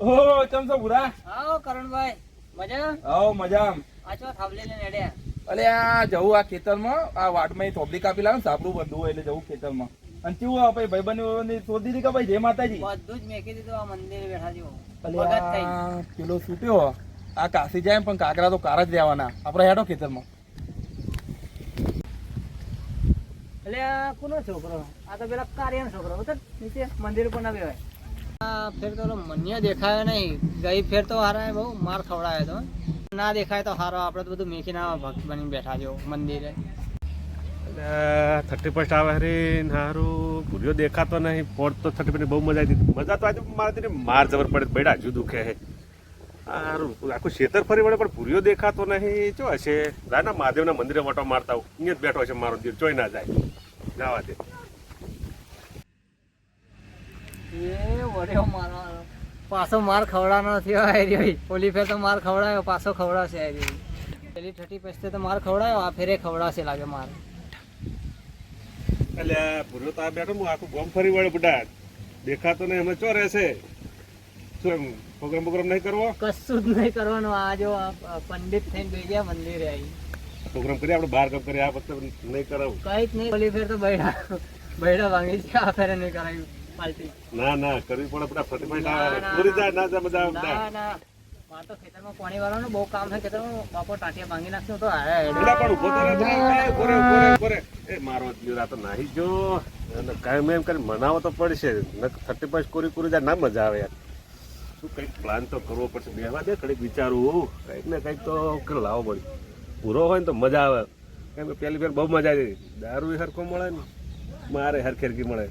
ઓ ચમ છો ભૂરા આવો કરણભાઈ. મજા? આવો મજા આ ચો થાંભલે લઈને અડ્યા અલે આ જવું આ ખેતરમાં? આ વાટમાં ઈ થોબલી કાપી લાવે સાપડું બંધવું હોય એટલે જવું ખેતરમાં. અને કેવું આ ભાઈ ભાઈબંધ શોધી દીધી કે ભાઈ જય માતાજી? બધું જ મેકી દીધું આ મંદિર બેઠા જેવો કિલો છૂટ્યો. આ કાશી જાય પણ કાકરા તો કાર જ રહેવાના. આપણે હેડો ખેતરમાં. એટલે કોનો છોકરો? આ તો પેલા કાર્યનો છોકરો નીચે મંદિર ઉપર ના બેવાય. ફેર તો મન્ય દેખાયો નહીં. ગઈ ફેર તો હારા બહુ, માર ખવડાયો તો. ના દેખાય તો હારો, આપણે તો બધું મેકીને ભક્ત બની બેઠા જેવો મંદિરે. થર્ટી ફર્સ્ટ આવે હરી હારું ભૂલ્યો દેખાતો નહીં ફોર્થ તો થર્ટી ફર્સ્ટ બહુ મજા આવી મજા તો આજે મારે માર જબર પડે, બેડા હજુ દુખે હે. હારું, આખું ખેતર ફરી વળે, પણ ભૂલ્યો દેખાતો નહીં જો હશે? રાના મહાદેવના મંદિરે વટો મારતા હું અહીંયા જ બેઠો છે મારો દીર જોઈ ના જાય. જવા દે. એ વળ્યો મારો. પાછો માર ખવડાવવાનો થયો આ ઓલી ફેર તો માર ખવડાયો પાછો ખવડાવશે આ રહ્યો પેલી થર્ટી પછી તો માર ખવડાયો આ ફેરે ખવડાવશે લાગે માર. એટલે પૂરો તો આ બેઠો હું આખું ગોમ ફરી વળે બુડા દેખાતો નહીં અમે ચો રહેશે? શું એમ પ્રોગ્રામ પ્રોગ્રામ નહીં કરવો? કશું જ નહીં કરવાનું આ જો આ પંડિત થઈને બે ગયા મંદિરે આવી પ્રોગ્રામ કરીએ આપણે બહાર કામ કરીએ આ વખતે નહીં કરાવું. કઈ જ નહીં ઓલી ફેર તો બૈડા બૈડા વાંગી છે આ ફેરે નહીં કરાયું. ના ના કરવી પડે બધા આવે પૂરી જાય ના જાય મજા આવે ના ના. મારે તો ખેતરમાં પાણી વાળવાનું બહુ કામ છે ખેતરમાં બાપો ટાંટિયા ભાંગી નાખશું તો પણ ઊભો. એ મારો નાહી જો અને કાંઈ એમ કરી મનાવો તો પડશે. થર્ટી પાંચ કોરી કોરી જાય ના મજા આવે યાર. શું કંઈક પ્લાન તો કરવો પડશે. બેહવા દે કડીક વિચારવું કંઈક ને કંઈક તો લાવો લાવવો પડે. પૂરો હોય ને તો મજા આવે. કેમ કે પહેલી ફેર બહુ મજા આવી. દારૂ હરખો મળે ને મારે હરખેરકી મળે.